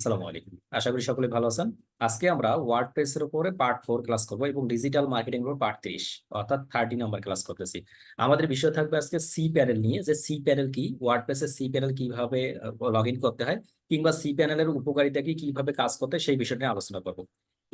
আসসালামু আলাইকুম। আশা করি সকলে ভালো আছেন। আজকে আমরা ওয়ার্ডপ্রেস এর উপরে পার্ট ফোর ক্লাস করব এবং ডিজিটাল মার্কেটিং এর পার্ট ত্রিশ, অর্থাৎ থার্টি নাম্বার ক্লাস করতেছি। আমাদের বিষয় থাকবে আজকে সি প্যানেল নিয়ে, যে সি প্যানেল কি ওয়ার্ডপ্রেস এর সি প্যানেল কীভাবে লগ ইন করতে হয়, কিংবা সি প্যানেলের উপকারিতা কি, কীভাবে কাজ করতে সেই বিষয়টা নিয়ে আলোচনা করব।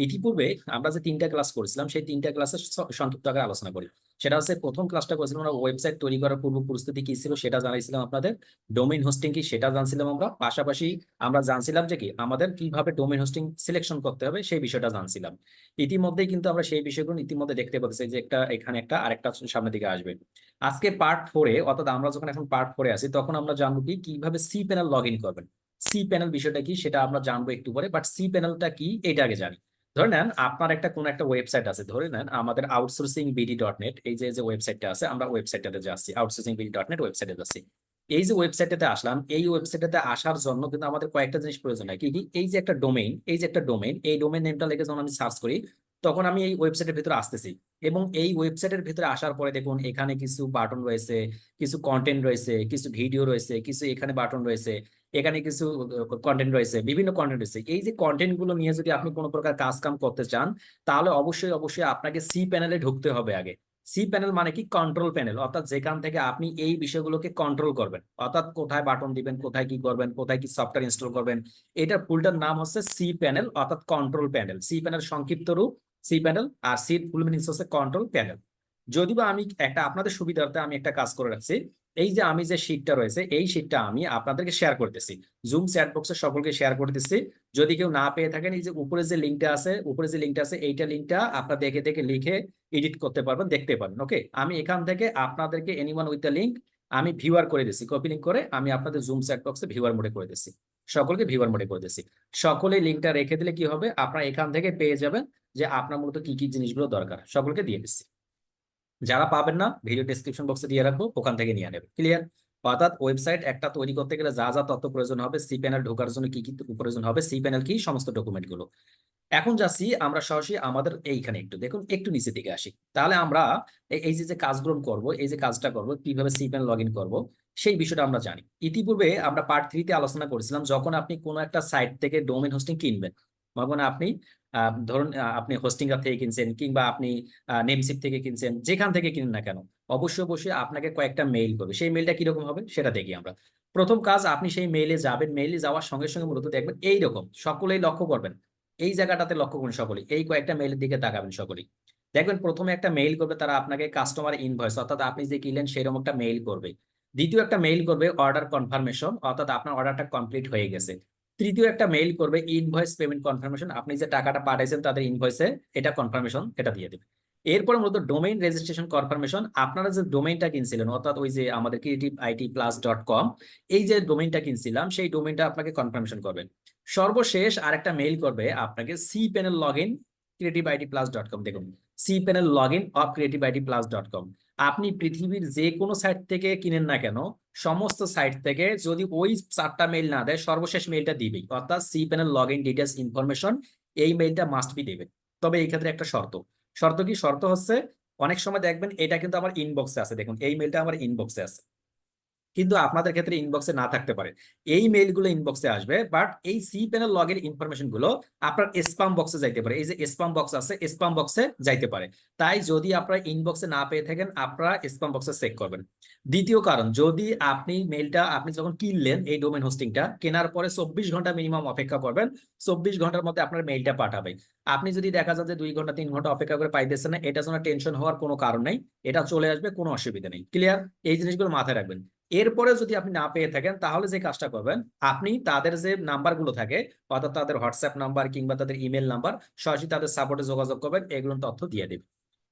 ইতিপূর্বে আমরা যে তিনটা ক্লাস করেছিলাম, সেই তিনটা ক্লাসের সংক্ষিপ্ত আকারে আলোচনা করি। সেটা হচ্ছে প্রথম ক্লাসটা করেছিলাম আমরা ওয়েবসাইট তৈরি করার পূর্ব পরিস্থিতি কি ছিল সেটা জানাইছিলাম আপনাদের। ডোমেইন হোস্টিং কি সেটা জানছিলাম আমরা। পাশাপাশি আমরা জানছিলাম যে কি আমাদের কীভাবে ডোমেইন হোস্টিং সিলেকশন করতে হবে সেই বিষয়টা জানছিলাম। ইতিমধ্যে কিন্তু আমরা সেই বিষয়গুলো ইতিমধ্যে দেখতে পাচ্ছি যে একটা, এখানে একটা আরেকটা সামনের দিকে আসবে। আজকে পার্ট ফোরে অর্থাৎ আমরা যখন এখন পার্ট ফোরে আছি, তখন আমরা জানব কি কীভাবে সি প্যানেল লগ ইন করবেন। সি প্যানেল বিষয়টা কি সেটা আমরা জানব একটু পরে বাট সি প্যানেলটা কি এটা আগে জানি। ধরে নেন, আপনার একটা কোন একটা ওয়েবসাইট আছে, ধরে নেন আমাদের আউটসোর্সিং বিডি ডট নেট এই যে ওয়েবসাইটটা আছে, আমরা ওয়েবসাইটটাতে যাচ্ছি আউটসোর্সিং বিডি ডট নেট ওয়েবসাইটে যাচ্ছি। এই যে ওয়েবসাইটটাতে আসলাম, এই ওয়েবসাইটটাতে আসার জন্য কিন্তু আমাদের কয়েকটা জিনিস প্রয়োজন হয়। কি কি? এই যে একটা ডোমেইন এই যে একটা ডোমেইন এই ডোমেইন নেমটা লিখে যখন আমি সার্চ করি, তখন আমি এই ওয়েবসাইটের ভিতরে আসতেছি। এবং এই ওয়েবসাইটের ভিতরে আসার পরে দেখুন, এখানে কিছু বাটন রয়েছে, কিছু কন্টেন্ট রয়েছে, কিছু ভিডিও রয়েছে, কিছু এখানে বাটন রয়েছে। এখানে কিছু কন্টেন্ট রয়েছে, বিভিন্ন কন্টেন্ট রয়েছে। এই যে কন্টেন্টগুলো নিয়ে যদি আপনি কোনো প্রকার কাজ কাম করতে চান, তাহলে অবশ্যই অবশ্যই আপনাকে সি প্যানেলে ঢুকতে হবে আগে। সি প্যানেল মানে কি? কন্ট্রোল প্যানেল অর্থাৎ যেখান থেকে আপনি এই বিষয়গুলোকে কন্ট্রোল করবেন। অর্থাৎ কোথায় বাটন দিবেন, কোথায় কি করবেন, কোথায় কি সফটওয়্যার ইনস্টল করবেন, এটার ফুলটার নাম হচ্ছে সি প্যানেল অর্থাৎ কন্ট্রোল প্যানেল সি প্যানেল সংক্ষিপ্ত রূপ সি প্যানেল আর সি ফুল মিনিংস হচ্ছে কন্ট্রোল প্যানেল যদি বা আমি একটা, আপনাদের সুবিধার্থে আমি একটা কাজ করে রাখছি। এই যে আমি যে শীটটা রয়েছে, এই শীটটা আমি আপনাদেরকে শেয়ার করতেছি। জুম চ্যাট বক্সে সকলকে শেয়ার করতেছি। যদি কেউ না পেয়ে থাকেন, এই যে উপরে যে লিঙ্কটা আছে, উপরে যে লিঙ্কটা আছে, এইটা লিঙ্কটা আপনারা দেখে দেখে লিখে এডিট করতে পারবেন, দেখতে পারবেন ওকে আমি এখান থেকে আপনাদেরকে এনিওয়ান উইথ দ্য লিঙ্ক আমি ভিউয়ার করে দিচ্ছি কপি লিঙ্ক করে আমি আপনাদের জুম চ্যাট বক্সে ভিউয়ার মোডে করে দিচ্ছি সকলকে ভিউয়ার মোডে করে দিচ্ছি সকলে লিঙ্কটা রেখে দিলে কি হবে? আপনারা এখান থেকে পেয়ে যাবেন যে আপনার মূলত কি কি জিনিসগুলো দরকার। সকলকে দিয়ে দিচ্ছি যারা পাবেন না ভিডিও ডেসক্রিপশন বক্সে দিয়ে রাখব, ওখান থেকে নিয়ে নেবে ক্লিয়ার অর্থাৎ ওয়েবসাইট একটা তৈরি করতে গেলে যা যা তথ্য প্রয়োজন হবে সি প্যানেল ঢোকার জন্য কি কি প্রয়োজন হবে সি প্যানেল কি, সমস্ত ডকুমেন্টগুলো। এখন যাচ্ছি আমরা সরাসরি আমাদের এইখানে একটু। দেখুন, একটু নিচের দিকে আসি। তাহলে আমরা এই যে যে কাজগুলো করব, এই যে কাজটা করব, কীভাবে সি প্যানেল লগ ইন করব, সেই বিষয়টা আমরা জানি। ইতিপূর্বে আমরা পার্ট থ্রিতে আলোচনা করেছিলাম, যখন আপনি কোনো একটা সাইট থেকে ডোমেন হোস্টিং কিনবেন। তখন আপনি ধরুন আপনি হোস্টিং থেকে কিনছেন কিংবা আপনি নেমসিপ থেকে কিনছেন, যেখান থেকে কিনেন না কেন, অবশ্যই অবশ্যই আপনাকে কয়েকটা মেইল করবে। সেই মেইলটা কীরকম হবে সেটা দেখি আমরা। প্রথম কাজ, আপনি সেই মেইলে যাবেন মেইলে যাওয়ার সঙ্গে সঙ্গে মূলত দেখবেন এই রকম সকলেই লক্ষ্য করবেন। এই জায়গাটাতে লক্ষ্য করুন সকলেই, এই কয়েকটা মেইলের দিকে তাকাবেন সকলেই। দেখবেন প্রথমে একটা মেইল করবে, তারা আপনাকে কাস্টমার ইনভয়েস অর্থাৎ আপনি যে কিনলেন সেরকম একটা মেইল করবে। দ্বিতীয় একটা মেইল করবে অর্ডার কনফার্মেশন অর্থাৎ আপনার অর্ডারটা কমপ্লিট হয়ে গেছে। তৃতীয় একটা মেইল করবে ইনভয়েস পেমেন্ট কনফার্মেশন আপনি যে টাকাটা পাঠাইছেন তাদের ইনভয়েসে এটা কনফার্মেশন এটা দিয়ে দেবে। এরপরে মূলত ডোমেইন রেজিস্ট্রেশন কনফার্মেশন আপনারা যে ডোমেইনটা কিনছিলেন, অর্থাৎ ওই যে আমাদের creative IT plus dot com এই যে ডোমেইনটা কিনছিলাম, সেই ডোমেইনটা আপনাকে কনফার্মেশন করবেন সর্বশেষ আরেকটা মেইল করবে আপনাকে C panel log in creative IT plus dot com দেখুন। C panel log in of creative IT plus dot com আপনি পৃথিবীর যে কোনো সাইট থেকে কিনেন না কেন, সমস্ত সাইট থেকে যদি ওই চারটা মেইল না দেয়, সর্বশেষ মেইলটা দিবেই। অর্থাৎ C panel log in details information এই মেইলটা মাস্ট বি দেবে। তবে এই ক্ষেত্রে একটা শর্ত। শর্ত কি? শর্ত হচ্ছে, অনেক সময় দেখবেন এটা কিন্তু আমার ইনবক্সে আছে। দেখুন, এই মেইলটা আমার ইনবক্সে আছে। কিন্তু আপনাদের ক্ষেত্রে ইনবক্সে না থাকতে পারে। এই মেইলগুলো ইনবক্সে আসবে বাট এই সি প্যানেল লগের ইনফরমেশনগুলো আপনার স্পাম বক্সে যাইতে পারে। এই যে স্পাম বক্স আছে স্পাম বক্সে যাইতে পারে। তাই যদি আপনারা ইনবক্সে না পেয়ে থাকেন, আপনারা স্পাম বক্সে চেক করবেন। দ্বিতীয় কারণ, যদি আপনি মেইলটা আপনি যখন কিনলেন এই ডোমেন হোস্টিংটা কেনার পরে চব্বিশ ঘণ্টা মিনিমাম অপেক্ষা করবেন। চব্বিশ ঘণ্টার মধ্যে আপনার মেইলটা পাঠাবে আপনি যদি দেখা যায় যে দুই ঘণ্টা, তিন ঘণ্টা অপেক্ষা করে পাইতেছেন না, এটা জন্য টেনশন হওয়ার কোনো কারণ নেই। এটা চলে আসবে, কোনো অসুবিধা নেই। ক্লিয়ার এই জিনিসগুলো মাথায় রাখবেন। এরপরে যদি আপনি না পেয়ে থাকেন, তাহলে যে কাজটা করবেন, আপনি তাদের যে নাম্বারগুলো থাকে, অর্থাৎ তাদের হোয়াটসঅ্যাপ নাম্বার কিংবা তাদের ইমেল নাম্বার সরাসরি তাদের সাপোর্টে যোগাযোগ করবেন এগুলো তথ্য দিয়ে দেবে।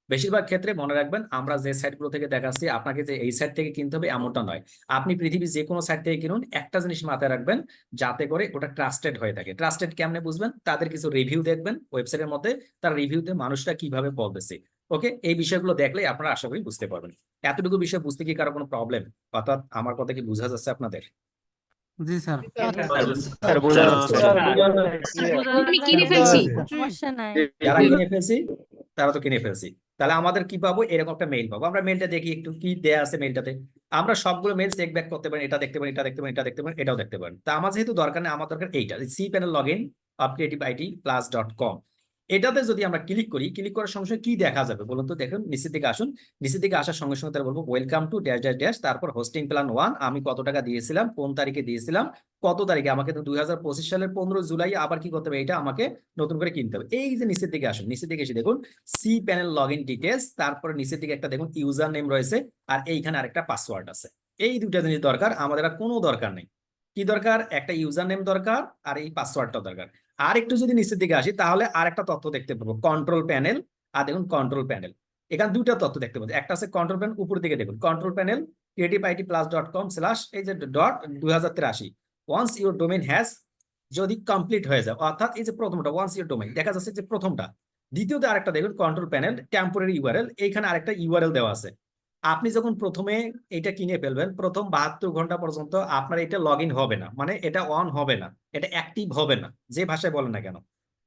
বেশিরভাগ ক্ষেত্রে মনে রাখবেন, আমরা যে সাইটগুলো থেকে দেখাচ্ছি, আপনাকে যে এই সাইট থেকে কিনতে হবে এমনটা নয়। আপনি পৃথিবীর যে কোনো সাইট থেকে কিনুন, একটা জিনিস মাথায় রাখবেন, যাতে করে ওটা ট্রাস্টেড হয়ে থাকে। ট্রাস্টেড কেমনে বুঝবেন? তাদের কিছু রিভিউ দেখবেন ওয়েবসাইটের মধ্যে, তার রিভিউতে মানুষটা কীভাবে বলতেছে। ওকে? এই বিষয়গুলো দেখলে আপনারা আশা করি বুঝতে পারবেন। এতটুকু বিষয় বুঝতে কি কারও কোনো প্রবলেম অর্থাৎ আমার কথা কি বোঝা যাচ্ছে আপনাদের? জি স্যার। আমি কিনে ফেলছি। সমস্যা নাই। যারা কিনে ফেলছি তারা তো কিনে ফেলছি। তাহলে আমাদের কি পাবো? এরকম একটা মেইল পাবো। আমরা মেইলটা দেখি একটু কি দেয়া আছে মেইলটাতে আমরা সবগুলো মেইল চেক ব্যাক করতে পারি এটা দেখতে পারি এটা দেখতে পারি এটা দেখতে পারি এটাও দেখতে পারেন তা আমার যেহেতু দরকার নেই আমার দরকার এইটা। C panel log in creative IT plus dot com এটাতে যদি আমরা ক্লিক করি ক্লিক করার সঙ্গে সঙ্গে কি দেখা যাবে বলুন তো? দেখুন, নিচের দিকে আসুন। নিচের দিকে আসার সঙ্গে সঙ্গে তারা বলব welcome to dash dash dash তারপর হোস্টিং প্ল্যান ওয়ান আমি কত টাকা দিয়েছিলাম, কোন তারিখে দিয়েছিলাম, কত তারিখে? আমাকে তো দুই হাজার পঁচিশ সালের পনেরো জুলাই আবার কি করতে হবে? এটা আমাকে নতুন করে কিনতে হবে। এই যে নিচের দিকে আসুন, নিচের দিকে এসে দেখুন C panel log in details তারপরে নিচের দিকে একটা দেখুন ইউজার নেম রয়েছে, আর এইখানে আরেকটা পাসওয়ার্ড আছে। এই দুইটা জিনিস দরকার, আমাদের আর কোনো দরকার নেই। কি দরকার? একটা ইউজার নেম দরকার, আর এই পাসওয়ার্ডটা দরকার। আর একটু যদি নিচের দিকে আসি, তাহলে আর একটা তথ্য দেখতে পাবো কন্ট্রোল প্যানেল আর দেখুন কন্ট্রোল প্যানেল এখানে দুইটা তথ্য দেখতে পাবো, একটা আছে কন্ট্রোল প্যানেল উপর দিকে দেখুন control panel creative IT plus dot com slash এই যে ডট দুই হাজার তিরাশি। ওয়ান্স ইউর ডোমেন হ্যাজ যদি কমপ্লিট হয়ে যায়, অর্থাৎ এই যে প্রথমটা ওয়ান্স ইউর ডোমেন দেখা যাচ্ছে যে প্রথমটা। দ্বিতীয়তে আরেকটা দেখুন কন্ট্রোল প্যানেল টেম্পোরারি ইউআরএল এইখানে আরেকটা ইউআরএল দেওয়া আছে। আপনি যখন প্রথমে এটা কিনে ফেলবেন, প্রথম বাহাত্তর ঘণ্টা পর্যন্ত আপনার এটা লগ হবে না। মানে এটা অন হবে না। এটা অ্যাক্টিভ হবে না। যে ভাষায় বলেন না কেন।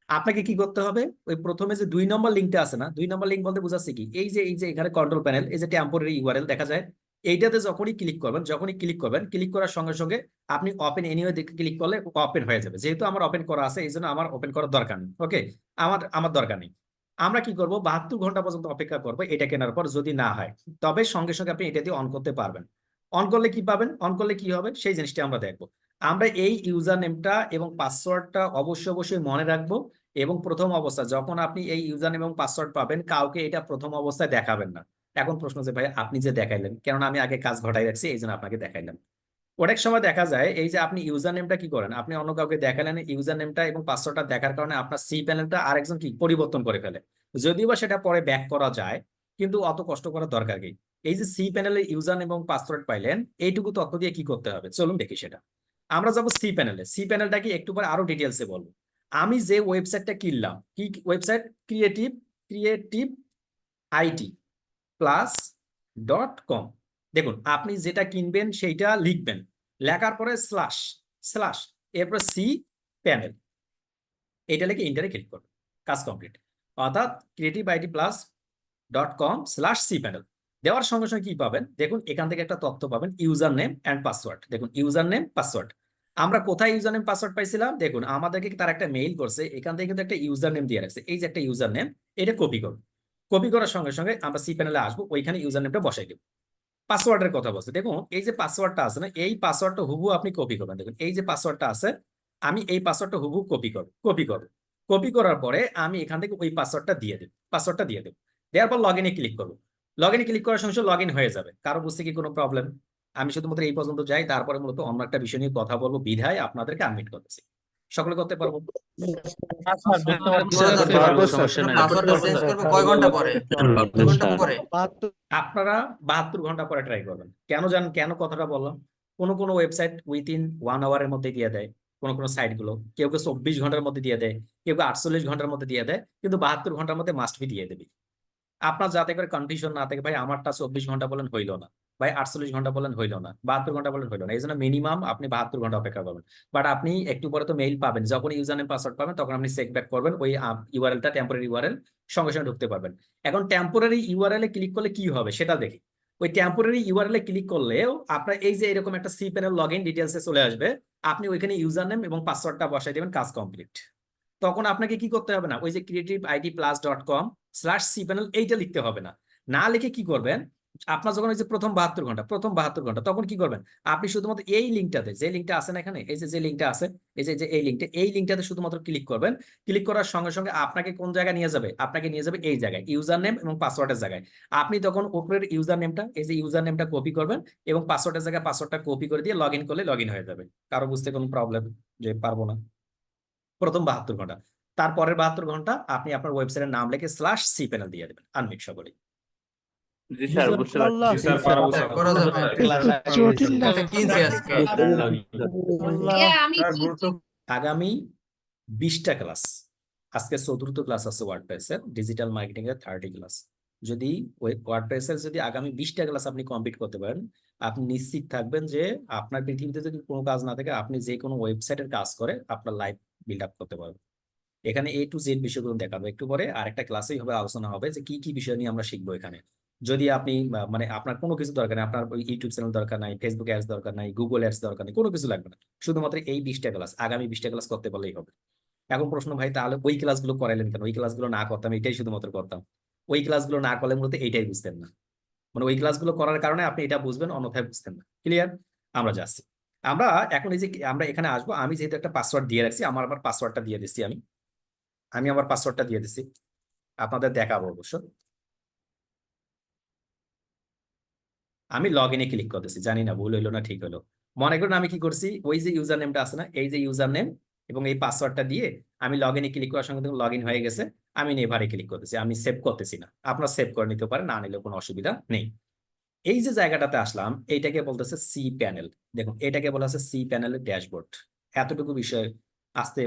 আপনাকে কি করতে হবে? ওই প্রথমে যে দুই নম্বর লিঙ্কটা আছে না, দুই নম্বর লিঙ্ক বলতে বোঝাচ্ছে কি? এই যে এই যে এখানে কন্ট্রোল প্যানেল এই যে টেম্পোরারি ইউআরএল দেখা যায়, এইটাতে যখনই ক্লিক করবেন, যখনই ক্লিক করবেন ক্লিক করার সঙ্গে সঙ্গে আপনি ওপেন এনিওয়ে দিকে ক্লিক করলে ওপেন হয়ে যাবে। যেহেতু আমার ওপেন করা আছে এই জন্য আমার ওপেন করার দরকার নেই। ওকে আমার আমার দরকার নেই। আমরা কি করব? বাহাত্তর ঘণ্টা পর্যন্ত অপেক্ষা করব এটা কেনার পর যদি না হয়। তবে সঙ্গে সঙ্গে আপনি এটা দিয়ে অন করতে পারবেন। অন করলে কি পাবেন? অন করলে কি হবে? সেই জিনিসটা আমরা দেখব। আমরা এই ইউজার নেমটা এবং পাসওয়ার্ডটা অবশ্যই অবশ্যই মনে রাখব এবং প্রথম অবস্থা, যখন আপনি এই ইউজার নেম এবং পাসওয়ার্ড পাবেন, কাউকে এটা প্রথম অবস্থায় দেখাবেন না। এখন প্রশ্ন যে ভাই, আপনি যে দেখাইলেন, কেননা আমি আগে কাজ ঘটাই রাখছি এই জন্য আপনাকে দেখাইলাম। অনেক সময় দেখা যায়, এই যে আপনি ইউজার নেমটা কি করেন? আপনি অন্য কাউকে দেখালেন ইউজার নেমটা এবং পাসওয়ার্ডটা দেখার কারণে আপনার সি প্যানেলটা আরেকজন কি পরিবর্তন করে ফেলে। যদিও বা সেটা পরে ব্যাক করা যায়, কিন্তু অত কষ্ট করার দরকার কি? এই যে সি প্যানেলের ইউজার এবং পাসওয়ার্ড পাইলেন, এইটুকু তথ্য দিয়ে কি করতে হবে? চলুন দেখি সেটা। আমরা যাব সি প্যানেলে সি প্যানেলটা কি একটু পরে আরও ডিটেলসে বলব। আমি যে ওয়েবসাইটটা কিনলাম, কি website creative creative IT plus dot com দেখুন, আপনি যেটা কিনবেন সেইটা লিখবেন। লেখার পরে স্ল্যাশ স্ল্যাশ এরপরে সি প্যানেল এটা লিখে ইন্টারে ক্লিক করবেন। কাজ কমপ্লিট অর্থাৎ creative IT plus dot com slash C panel দেওয়ার সঙ্গে সঙ্গে কি পাবেন? দেখুন, এখান থেকে একটা তথ্য পাবেন ইউজার নেম অ্যান্ড পাসওয়ার্ড দেখুন ইউজার নেম পাসওয়ার্ড আমরা কোথায় ইউজার নেম পাসওয়ার্ড পাইছিলাম? দেখুন, আমাদেরকে তার একটা মেইল করছে, এখান থেকে কিন্তু একটা ইউজার নেম দিয়ে রাখছে। এই যে একটা ইউজার নেম এটা কপি করুন। কপি করার সঙ্গে সঙ্গে আমরা সি প্যানেলে আসব, ওইখানে ইউজার নেমটা বসাই দেবো। পাসওয়ার্ডের কথা বলছে। দেখুন, এই যে পাসওয়ার্ডটা আছে না, এই পাসওয়ার্ডটা হুবু আপনি কপি করবেন। দেখুন, এই যে পাসওয়ার্ডটা আছে, আমি এই পাসওয়ার্ডটা হুবু কপি করব কপি করব। কপি করার পরে আমি এখান থেকে ওই পাসওয়ার্ডটা দিয়ে দেব, পাসওয়ার্ডটা দিয়ে দেব। দেওয়ার পর লগ ইনে ক্লিক করব। লগ ইনে ক্লিক করার সঙ্গে সঙ্গে লগ ইন হয়ে যাবে, কারও বুঝতে কি কোনো প্রবলেম আমি শুধুমাত্র এই পর্যন্ত যাই, তারপরে মূলত অন্য একটা বিষয় নিয়ে কথা বলব, বিধায় আপনাদেরকে আনমিট করতেছি। সকলে করতে পারব। আপনারা বাহাত্তর ঘণ্টা পরে ট্রাই করবেন। কেন জান, কেন কথাটা বললাম? কোনো কোনো ওয়েবসাইট উইথিন ওয়ান আওয়ারের মধ্যে দিয়ে দেয়। কোনো কোনো সাইটগুলো। কেউ কেউ চব্বিশ ঘণ্টার মধ্যে দিয়ে দেয়। কেউ কেউ আটচল্লিশ ঘণ্টার মধ্যে দিয়ে দেয়। কিন্তু বাহাত্তর ঘণ্টার মধ্যে মাস্ট বি দিয়ে দেবে। আপনার যাতে করে কনফিউশন না থাকে, ভাই, আমারটা চব্বিশ ঘণ্টা বলেন হইল না। ভাই আটচল্লিশ ঘণ্টা বলেন হইল না, বাহাত্তর ঘণ্টা বলেন হইল না, এই জন্য মিনিমাম আপনি বাহাত্তর ঘণ্টা অপেক্ষা করবেন। বাট আপনি একটু পরে তো মেইল পাবেন, যখন ইউজার নেম পাসওয়ার্ড পাবেন, তখন আপনি চেক ব্যাক করবেন, ওই ইউআরএলটা টেম্পোরারি ইউআরএল সঙ্গে সঙ্গে ঢুকতে পারবেন। এখন টেম্পোরারি ইউআরএল এ ক্লিক করলে কি হবে সেটা দেখি। ওই টেম্পোরারি ইউআরএল এ ক্লিক করলেও আপনার এই যে এরকম একটা সি প্যানেল লগ ইন ডিটেলসে চলে আসবে, আপনি ওইখানে ইউজার নেম এবং পাসওয়ার্ডটা বসাই দেবেন, কাজ কমপ্লিট তখন আপনাকে কি করতে হবে না, ওই যে creative ID plus dot com slash C panel এইটা লিখতে হবে না। না লিখে কি করবেন আপনার যখন ওই যে প্রথম বাহাত্তর ঘণ্টা, প্রথম বাহাত্তর ঘণ্টা, তখন কি করবেন? আপনি শুধুমাত্র এই লিঙ্কটাতে, যে লিঙ্কটা আছে না এখানে, এই যে লিঙ্কটা আছে, এই যে যে এই লিঙ্কটা, এই লিঙ্কটাতে শুধুমাত্র ক্লিক করবেন। ক্লিক করার সঙ্গে সঙ্গে আপনাকে কোন জায়গায় নিয়ে যাবে? আপনাকে নিয়ে যাবে এই জায়গায় ইউজার নেম এবং পাসওয়ার্ডের জায়গায়। আপনি তখন উপরের ইউজার নেমটা এই যে ইউজার নেমটা কপি করবেন এবং পাসওয়ার্ডের জায়গায় পাসওয়ার্ডটা কপি করে দিয়ে লগ করলে লগ হয়ে যাবে। কারও বুঝতে কোনো প্রবলেম যে পারব না। প্রথম বাহাত্তর ঘণ্টা। তারপরের বাহাত্তর ঘণ্টা আপনি আপনার ওয়েবসাইটের নাম লিখে স্ল্যাশ সি প্যানেল দিয়ে দেবেন আনমিট সকলেই। জি স্যার বুঝতে পারছি। স্যার পারব স্যার করা যাবে। জটিল তাহলে আজকে? স্যার আগামী বিশটা ক্লাস। আজকে চতুর্থ ক্লাস আছে ওয়ার্ডপ্রেসের ডিজিটাল মার্কেটিং এর থার্টি ক্লাস যদি ওয়ার্ডপ্রেসের যদি আগামী বিশটা ক্লাস আপনি কমপ্লিট করতে পারেন আপনি নিশ্চিত থাকবেন যে আপনার পৃথিবীতে যদি কোনো কাজ না থাকে আপনি যে কোনো ওয়েবসাইটের কাজ করে আপনার লাইফ বিল্ড আপ করতে পারবেন। এখানে এ টু জেড বিষয়গুলো দেখাবো একটু পরে। আরেকটা ক্লাসেই হবে আলোচনা হবে যে কি কি বিষয় নিয়ে আমরা শিখব এখানে। যদি আপনি মানে আপনার কোনো কিছু দরকার নেই, আপনার ইউটিউব চ্যানেল দরকার নাই ফেসবুক অ্যাডস দরকার নাই গুগল অ্যাডস দরকার নেই, কোনো কিছু লাগবে না। শুধুমাত্র এই বিশটা ক্লাস আগামী বিশটা ক্লাস করতে পারলেই হবে। এখন প্রশ্ন, ভাই, তাহলে ওই ক্লাসগুলো করাইলেন কেন? ওই ক্লাসগুলো না করতাম, এটাই শুধুমাত্র করতাম। ওই ক্লাসগুলো না করলে মূলত এইটাই বুঝতেন না। মানে ওই ক্লাসগুলো করার কারণে আপনি এটা বুঝবেন, অন্যথায় বুঝতেন না। ক্লিয়ার আমরা যাচ্ছি। আমরা এখন এই যে আমরা এখানে আসব, আমি যেহেতু একটা পাসওয়ার্ড দিয়ে রাখছি, আমার আবার পাসওয়ার্ডটা দিয়ে দিচ্ছি আমি। আমি আমার পাসওয়ার্ডটা দিয়ে দিচ্ছি। আপনাদের দেখাবো অবশ্য। আমি লগ ইনে ক্লিক করতেছি। জানি না, ভুল হইল না, ঠিক হলো মনে করুন আমি কি করছি? ওই যে ইউজার নেমটা আছে না, এই যে ইউজার নেম এবং এই পাসওয়ার্ডটা দিয়ে আমি লগ ইনে ক্লিক করার সঙ্গে লগ ইন হয়ে গেছে। আমি নেভারে ক্লিক করতেছি, আমি সেভ করতেছি না। আপনার সেভ করে নিতে পারেন, না নিলে কোনো অসুবিধা নেই। এই যে জায়গাটাতে আসলাম, এইটাকে বলতেছে সি প্যানেল দেখুন, এটাকে বলা হচ্ছে সি প্যানেলের ড্যাশবোর্ড এতটুকু বিষয় আসতে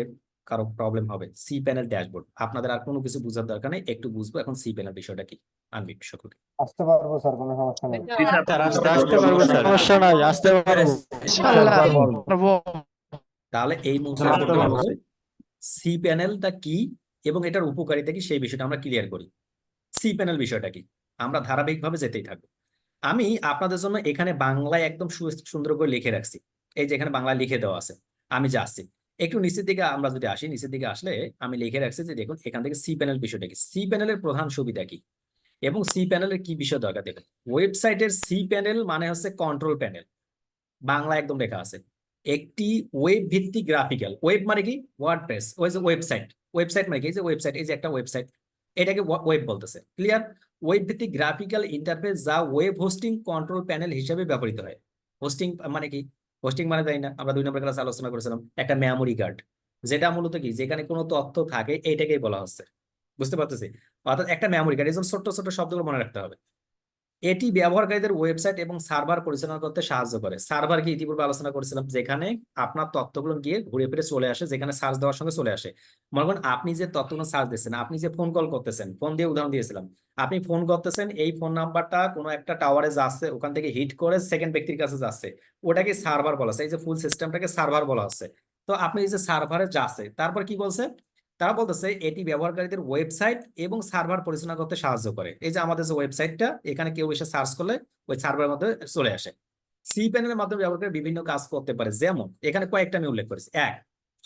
কারও প্রবলেম হবে। সি প্যানেল ড্যাশবোর্ড আপনাদের আর কোনো কিছু বোঝার দরকার নেই একটু বুঝব। এখন সি প্যানেল বিষয়টা কি? আনবি সকলকে। আসতে পারব স্যার কোনো সমস্যা নেই। স্যার স্যার আসতে আসতে পারব স্যার সমস্যা নাই আসতে পারব। পারব। তাহলে এই মুহূর্তে সি প্যানেলটা কি এবং এটার উপকারিতা কি সেই বিষয়টা আমরা ক্লিয়ার করি। সি প্যানেল বিষয়টা কি? আমরা ধারাবাহিকভাবে যেতেই থাকব। আমি আপনাদের জন্য এখানে বাংলায় একদম সু- সুন্দর করে লিখে রাখছি। এই যে এখানে বাংলায় লিখে দেওয়া আছে। আমি যাচ্ছি। একটু নিচের দিকে আমরা যদি আসি, নিচের দিকে আসলে আমি লিখে রাখছি যে দেখুন, এখান থেকে সি প্যানেল বিষয়টা কি? সি প্যানেলের প্রধান সুবিধা কি? এবং সি প্যানেলের কি বিষয় দরকার? দেখুন ওয়েবসাইটের সি প্যানেল মানে হচ্ছে কন্ট্রোল প্যানেল বাংলা একদম লেখা আছে। একটি ওয়েব ভিত্তিক গ্রাফিক্যাল ওয়েব মানে কি? ওয়ার্ডপ্রেস ওই যে ওয়েবসাইট ওয়েবসাইট মানে কি? যে ওয়েবসাইট এই যে একটা ওয়েবসাইট এটাকে ওয়েব বলতেছে। ক্লিয়ার ওয়েব ভিত্তিক গ্রাফিক্যাল ইন্টারফেস যা ওয়েব হোস্টিং কন্ট্রোল প্যানেল হিসেবে ব্যবহৃত হয়। হোস্টিং মানে কি? হোস্টিং মানে তাই না? আমরা দুই নম্বর ক্লাস আলোচনা করেছিলাম, একটা মেমোরি কার্ড যেটা মূলত কি? যেখানে কোনো তথ্য থাকে, এইটাকেই বলা হচ্ছে। বুঝতে পারতেছি? অর্থাৎ একটা মেমোরি কার্ড এই জন্য ছোট্ট ছোট্ট শব্দগুলো মনে রাখতে হবে। এটি ব্যবহারকারীদের ওয়েবসাইট এবং সার্ভার পরিচালনা করতে সাহায্য করে। সার্ভার কি ইতিপূর্বে আলোচনা করেছিলাম যেখানে আপনার তথ্যগুলো গিয়ে ঘুরে ফিরে চলে আসে, যেখানে সার্চ দেওয়ার সঙ্গে চলে আসে। মনে করেন আপনি যে তথ্যগুলো সার্চ দিচ্ছেন আপনি যে ফোন কল করতেছেন ফোন দিয়ে উদাহরণ দিয়েছিলাম। আপনি ফোন করতেছেন, এই ফোন নাম্বারটা কোনো একটা টাওয়ারে যাচ্ছে, ওখান থেকে হিট করে সেকেন্ড ব্যক্তির কাছে যাচ্ছে। ওটাকে সার্ভার বলা হচ্ছে, এই যে ফুল সিস্টেমটাকে সার্ভার বলা হচ্ছে। তো আপনি এই যে সার্ভারে যাচ্ছে, তারপর কি বলছে? তারা বলতেছে এটি ব্যবহারকারীদের ওয়েবসাইট এবং সার্ভার পরিচালনা করতে সাহায্য করে। এই যে আমাদের যে ওয়েবসাইটটা, এখানে কেউ এসে সার্চ করলে ওই সার্ভারের মধ্যে চলে আসে। সি প্যানেলের মাধ্যমে ব্যবহারকারী বিভিন্ন কাজ করতে পারে। যেমন, এখানে কয়েকটা আমি উল্লেখ করেছি। এক,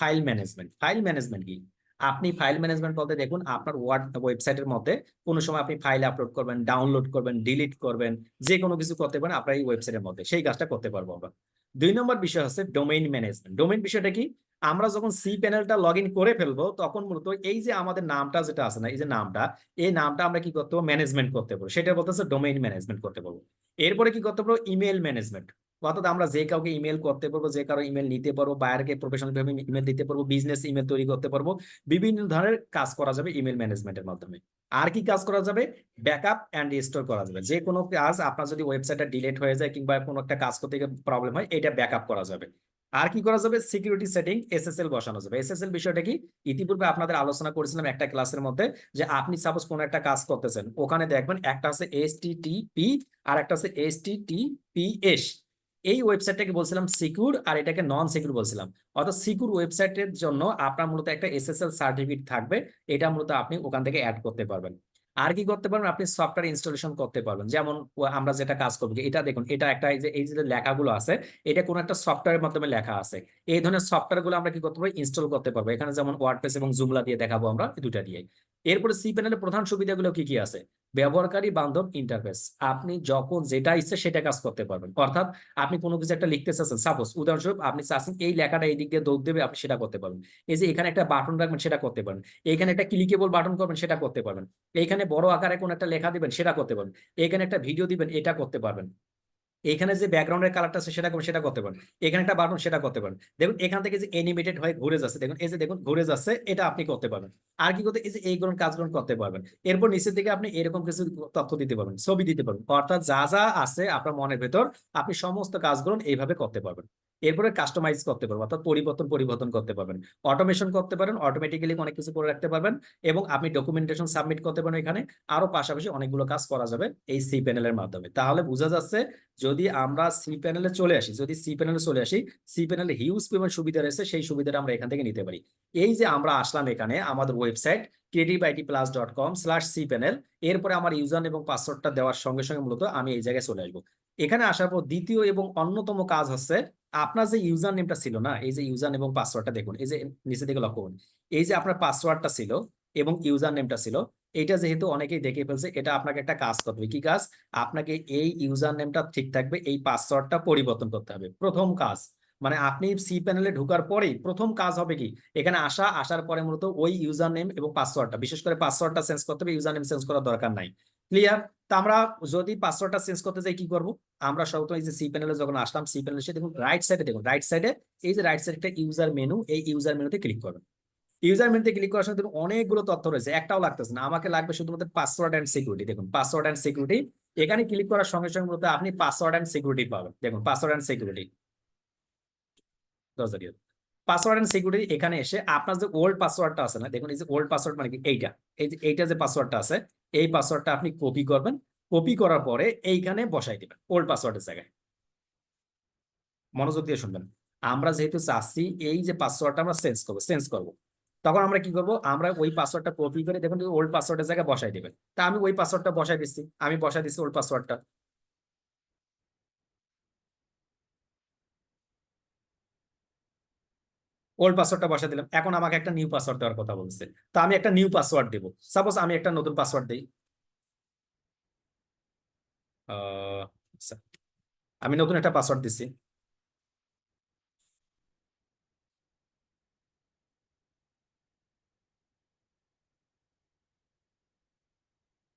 ফাইল ম্যানেজমেন্ট। ফাইল ম্যানেজমেন্ট কি? আপনি ফাইল ম্যানেজমেন্ট বলতে দেখুন, আপনার ওয়ার্ড ওয়েবসাইটের মধ্যে কোনো সময় আপনি ফাইল আপলোড করবেন, ডাউনলোড করবেন, ডিলিট করবেন যে কোনো কিছু করতে পারেন আপনার এই ওয়েবসাইটের মধ্যে। সেই কাজটা করতে পারব আমরা। দুই নম্বর বিষয় হচ্ছে ডোমেইন ম্যানেজমেন্ট। ডোমেইন বিষয়টা কি? আমরা যখন সি প্যানেলটা লগ করে ফেলব, তখন মূলত এই যে আমাদের নামটা যেটা আছে না, এই যে নামটা, এই নামটা আমরা কি করতে পারব? ম্যানেজমেন্ট করতে পারব। সেটা বলতেছে ডোমেইন ম্যানেজমেন্ট করতে পারব। এরপরে কি করতে পারব? ইমেল ম্যানেজমেন্ট অর্থাৎ আমরা যে কাউকে ইমেল করতে পারব, যে কারও ইমেল নিতে পারব বাইরেকে প্রফেশনাল ভাবে ইমেল দিতে পারব বিজনেস ইমেল তৈরি করতে পারব, বিভিন্ন ধরনের কাজ করা যাবে ইমেল ম্যানেজমেন্টের মাধ্যমে। আর কি কাজ করা যাবে? ব্যাকআপ অ্যান্ড রিস্টোর করা যাবে। যে কোনো কাজ আপনার যদি ওয়েবসাইটটা ডিলিট হয়ে যায় কিংবা কোনো একটা কাজ করতে গিয়ে প্রবলেম হয়, এটা ব্যাকআপ করা যাবে। আর কি করা যাবে? সিকিউরিটি সেটিং এসএসএল বসানো যাবে। এসএসএল বিষয়টা কি? ইতিপূর্বে আপনাদের আলোচনা করেছিলাম একটা ক্লাসের মধ্যে যে আপনি সাপোজ কোনো একটা কাজ করতেছেন, ওখানে দেখবেন একটা হচ্ছে এসটিটিপি আর একটা হচ্ছে এসটিটিপিএস এই ওয়েবসাইটটাকে বলছিলাম সিকিউর আর এটাকে নন সিকিউর বলছিলাম। অর্থাৎ সিকিউর ওয়েবসাইটের জন্য আপনার মূলত একটা এসএসএল সার্টিফিকেট থাকবে। এটা মূলত আপনি ওখান থেকে অ্যাড করতে পারবেন। আর কি করতে পারবেন? আপনি সফটওয়্যার ইনস্টলেশন করতে পারবেন। যেমন আমরা যেটা কাজ করব এটা দেখুন, এটা একটা এই যে এই যে লেখাগুলো আছে, এটা কোনো একটা সফটওয়্যারের মাধ্যমে লেখা আছে। এই ধরনের সফটওয়্যারগুলো আমরা কি করতে পারব? ইনস্টল করতে পারব। এখানে যেমন ওয়ার্ডপ্রেস এবং জুমলা দিয়ে দেখাবো আমরা দুটা দিয়ে এরপরে সি প্যানেলের প্রধান সুবিধাগুলো কি কি আছে? ব্যবহারকারী বান্ধব ইন্টারফেস আপনি যখন যেটা ইচ্ছে সেটা কাজ করতে পারবেন। অর্থাৎ আপনি কোনো কিছু একটা লিখতে চাচ্ছেন। সাপোজ উদাহরণস্বরূপ আপনি চাচ্ছেন এই লেখাটা এই দিক দিয়ে দৌড় দেবে, আপনি সেটা করতে পারবেন। এই যে এখানে একটা বাটন রাখবেন, সেটা করতে পারবেন। এখানে একটা ক্লিকেবল বাটন করবেন, সেটা করতে পারবেন। এখানে বড় আকারে কোনো একটা লেখা দিবেন, সেটা করতে পারবেন। এখানে একটা ভিডিও দিবেন, এটা করতে পারবেন। এখানে যে ব্যাকগ্রাউন্ডের কালারটা আছে, সেটা সেটা করতে পারেন। এখানে একটা বাটন সেটা করতে পারেন। দেখুন, এখান থেকে যে এনিমেটেড হয়ে ঘুরে যাচ্ছে, দেখুন, এই যে দেখুন, ঘুরে যাচ্ছে, এটা আপনি করতে পারবেন। আর কি করতে, এই যে এই ধরনের কাজগুলো করতে পারবেন। এরপর নিচের দিকে আপনি এরকম কিছু তথ্য দিতে পারবেন, ছবি দিতে পারবেন। অর্থাৎ যা যা আছে আপনার মনের ভেতর, আপনি সমস্ত কাজগুলো এইভাবে করতে পারবেন। এরপরে কাস্টমাইজ করতে পারব, অর্থাৎ পরিবর্তন পরিবর্তন করতে পারবেন। অটোমেশন করতে পারেন অটোমেটিক্যালি অনেক কিছু করে রাখতে পারবেন এবং আপনি ডকুমেন্টেশন সাবমিট করতে পারেন এখানে। আরও পাশাপাশি অনেকগুলো কাজ করা যাবে এই সি প্যানেলের মাধ্যমে। তাহলে বোঝা যাচ্ছে যদি আমরা সি প্যানেলে চলে আসি, যদি সি প্যানেলে চলে আসি সি প্যানেলে হিউজ পরিমাণ সুবিধা রয়েছে, সেই সুবিধাটা আমরা এখান থেকে নিতে পারি। এই যে আমরা আসলাম এখানে আমাদের website creative IT plus dot com slash C panel এরপরে আমার ইউজার এবং পাসওয়ার্ডটা দেওয়ার সঙ্গে সঙ্গে মূলত আমি এই জায়গায় চলে আসব। এখানে আসার পর দ্বিতীয় এবং অন্যতম কাজ হচ্ছে আপনার যে ইউজার নেমটা ছিল না, এই যে ইউজার এবং পাসওয়ার্ডটা দেখুন, এই যে নিচে দিকে লক্ষ্য করুন, এই যে আপনার পাসওয়ার্ডটা ছিল এবং ইউজার নেমটা ছিল, এটা যেহেতু অনেকেই দেখে ফেলছে, এটা আপনাকে একটা কাজ করতে হবে। কি কাজ? আপনাকে এই ইউজার নেমটা ঠিক থাকবে, এই পাসওয়ার্ডটা পরিবর্তন করতে হবে। প্রথম কাজ মানে আপনি সি প্যানেলে ঢোকার পরেই প্রথম কাজ হবে কি? এখানে আসা, আসার পরে মূলত ওই ইউজার নেম এবং পাসওয়ার্ডটা, বিশেষ করে পাসওয়ার্ডটা চেঞ্জ করতে হবে ইউজার নেম চেঞ্জ করার দরকার নাই। ক্লিয়ার তা আমরা যদি পাসওয়ার্ডটা চেঞ্জ করতে যাই, কি করব? আমরা সর্বপ্রথম এই যে সি প্যানেলে যখন আসলাম সি প্যানেলে দেখুন রাইট সাইডে দেখুন রাইট সাইডে এই যে রাইট সাইডে একটা ইউজার মেনু এই ইউজার মেনুতে ক্লিক করবেন ইউজার মেনুতে ক্লিক করার সময় অনেকগুলো তথ্য রয়েছে, একটাও লাগতেছে না। আমাকে লাগবে শুধুমাত্র পাসওয়ার্ড অ্যান্ড সিকিউরিটি দেখুন পাসওয়ার্ড অ্যান্ড সিকিউরিটি এখানে ক্লিক করার সঙ্গে সঙ্গে মূলত আপনি পাসওয়ার্ড অ্যান্ড সিকিউরিটি পাবেন। দেখুন password and security password and security এখানে এসে আপনার যে ওল্ড পাসওয়ার্ডটা আছে না, দেখুন, এই যে ওল্ড পাসওয়ার্ড মানে কি, এইটা। এই যে, এইটা যে পাসওয়ার্ডটা আছে এই পাসওয়ার্ডটা আপনি কপি করবেন। কপি করার পরে এইখানে বসাই দেবেন ওল্ড পাসওয়ার্ডের জায়গায়। মনোযোগ দিয়ে শুনবেন। আমরা যেহেতু চাচ্ছি এই যে পাসওয়ার্ডটা আমরা চেঞ্জ করব চেঞ্জ করব। তখন আমরা কি করব? আমরা ওই পাসওয়ার্ডটা কপি করে দেখুন ওল্ড পাসওয়ার্ডের জায়গায় বসাই দেবেন। তা আমি ওই পাসওয়ার্ডটা বসাই দিচ্ছি, আমি বসাই দিচ্ছি ওল্ড পাসওয়ার্ডটা ওল্ড পাসওয়ার্ডটা বসা দিলাম। এখন আমাকে একটা নিউ পাসওয়ার্ড দেওয়ার কথা বলছে। তো আমি একটা নিউ পাসওয়ার্ড দেবো। সাপোজ আমি একটা নতুন পাসওয়ার্ড দিই। আমি নতুন একটা পাসওয়ার্ড দিছি।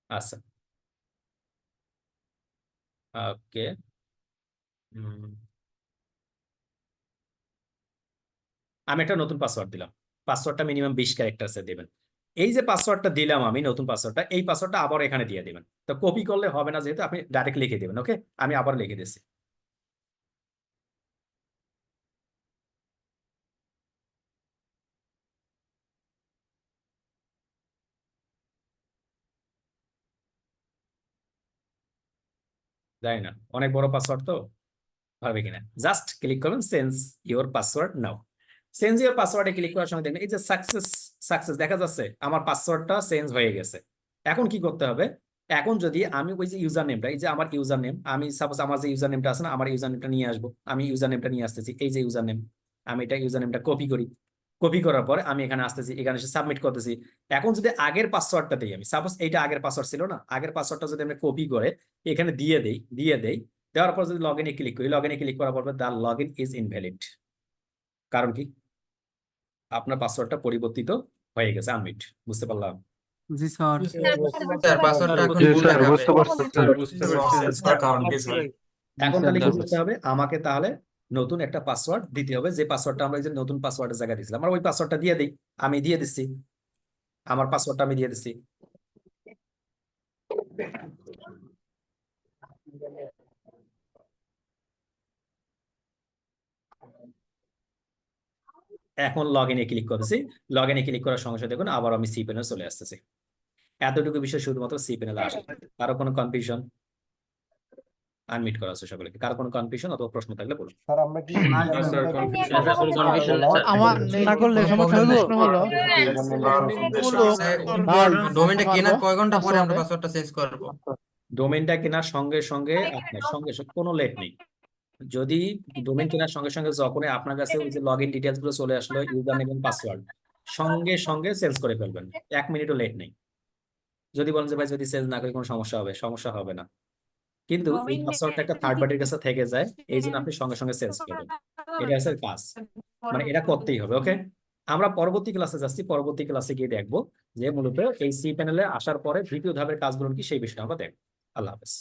আচ্ছা। ওকে আমি একটা নতুন পাসওয়ার্ড দিলাম। পাসওয়ার্ডটা মিনিমাম বিশ ক্যারেক্টার্সে দেবেন। এই যে পাসওয়ার্ডটা দিলাম আমি, নতুন পাসওয়ার্ডটা এই পাসওয়ার্ডটা আবার এখানে দিয়ে দেবেন। তো কপি করলে হবে না যেহেতু আপনি ডাইরেক্ট লিখে দেবেন ওকে আমি আবার লিখে দিচ্ছি। জানি না, অনেক বড় পাসওয়ার্ড তো হবে কিনা? জাস্ট ক্লিক করবেন sense your password now change your পাসওয়ার্ডে click করার সময় দেখবেন, এই যে সাকসেস সাকসেস দেখা যাচ্ছে, আমার পাসওয়ার্ডটা চেঞ্জ হয়ে গেছে। এখন কি করতে হবে? এখন যদি আমি ওই যে ইউজার নেমটা এই যে আমার ইউজার নেম আমি সাপোজ আমার যে ইউজার নেমটা আছে না, আমার ইউজার নেমটা নিয়ে আসব, আমি ইউজার নেমটা নিয়ে আসতেছি, এই যে ইউজার নেম আমি এটা ইউজার নেমটা কপি করি। কপি করার পরে আমি এখানে আসতেছি, এখানে এসে সাবমিট করতেছি। এখন যদি আগের পাসওয়ার্ডটা দিই আমি সাপোজ এইটা আগের পাসওয়ার্ড ছিল না, আগের পাসওয়ার্ডটা যদি আমি কপি করে এখানে দিয়ে দেই দিয়ে দেই, দেওয়ার পর যদি লগ ইনে ক্লিক করি লগ ইনে ক্লিক করার পর the log in is invalid কারণ কি? আপনার পাসওয়ার্ডটা পরিবর্তিত হয়ে গেছে আনমিট বুঝতে পারলাম? জি স্যার। স্যার পাসওয়ার্ডটা এখন ভুল বুঝতে পারছি স্যার বুঝতে পারছি এখন তাহলে কি করতে হবে? আমাকে তাহলে নতুন একটা পাসওয়ার্ড দিতে হবে যে পাসওয়ার্ডটা আমরা যে নতুন পাসওয়ার্ডের জায়গায় দিয়েছিলাম। আমরা ওই পাসওয়ার্ডটা দিয়ে দিই আমি দিয়ে দিচ্ছি। আমার পাসওয়ার্ডটা আমি দিয়ে দিচ্ছি। এখন লগ ইনে ক্লিক করেছি লগ ইনে ক্লিক করার সঙ্গে সঙ্গে দেখুন আবার আমি সি প্যানেল চলে আসতেছি। এতটুকু বিষয় শুধুমাত্র সি প্যানেলে আসে। কারও কোনো কনফিউশন আনমিট করা আছে সকলকে। কারও কোনো কনফিউশন অথবা প্রশ্ন থাকলে বলুন। স্যার আমরা কি আমার না করলে সমস্যা হলো। ডোমেনটা কেনার কয় ঘণ্টা পরে আমরা পাসওয়ার্ডে- পাসওয়ার্ডটা চেঞ্জ করব। ডোমেনটা কেনার সঙ্গে সঙ্গে আপনার সঙ্গে সঙ্গে কোনো লেট নেই। যদি ডোমেন কেনার সঙ্গে সঙ্গে যখনই আপনার কাছে ওই যে লগ ইন ডিটেলসগুলো চলে আসলো ইউজার নেম এবং পাসওয়ার্ড সঙ্গে সঙ্গে চেঞ্জ করে ফেলবেন। এক মিনিটও লেট নেই। যদি বলেন যে ভাই যদি চেঞ্জ না করি কোনো সমস্যা হবে সমস্যা হবে না। কিন্তু এই পাসওয়ার্ডটা একটা থার্ড পার্টির কাছে থেকে যায় এই জন্য আপনি সঙ্গে সঙ্গে চেঞ্জ করবেন। এটা হচ্ছে কাজ। মানে এটা করতেই হবে ওকে আমরা পরবর্তী ক্লাসে যাচ্ছি পরবর্তী ক্লাসে গিয়ে দেখব যে মূলত এই সি প্যানেলে আসার পরে দ্বিতীয় ধাপের কাজগুলো কি সেই বিষয়ে আমরা দেখব। আল্লাহ হাফেজ।